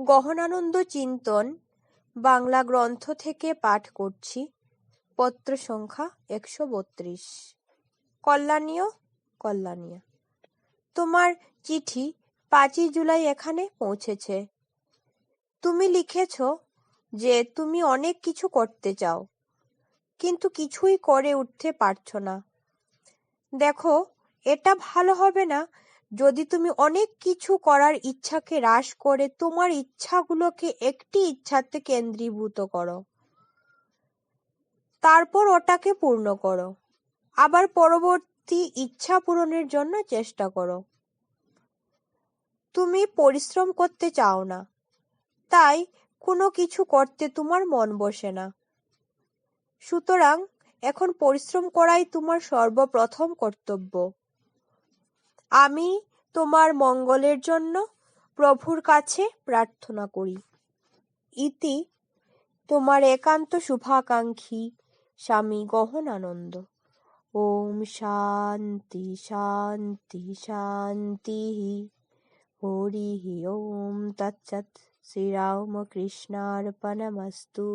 গহনানন্দ চিন্তন, বাংলা গ্রন্থ থেকে পাঠ করছি, পত্র সংখ্যা একশো বত্রিশ। কল্যাণীয় কল্যাণীয়। তোমার চিঠি পাঁচই জুলাই এখানে পৌঁছেছে। তুমি লিখেছ যে তুমি অনেক কিছু করতে চাও, কিন্তু কিছুই করে উঠতে পারছ না। দেখো, এটা ভালো হবে না যদি তুমি অনেক কিছু করার ইচ্ছাকে হ্রাস করে তোমার ইচ্ছাগুলোকে একটি ইচ্ছাতে কেন্দ্রীভূত করো। তারপর ওটাকে পূর্ণ করো। আবার পরবর্তী ইচ্ছা পূরণের জন্য চেষ্টা করো। তুমি পরিশ্রম করতে চাও না। তাই কোনো কিছু করতে তোমার মন বসে না। সুতরাং এখন পরিশ্রম করাই তোমার সর্বপ্রথম কর্তব্য। আমি তোমার মঙ্গলের জন্য প্রভুর কাছে প্রার্থনা করি। ইতি তোমার একান্ত শুভাকাঙ্ক্ষী স্বামী গহনানন্দ। ওম শান্তি শান্তি শান্তি। হরি ওম তৎসৎ। শ্রীরামকৃষ্ণার্পণমস্তু।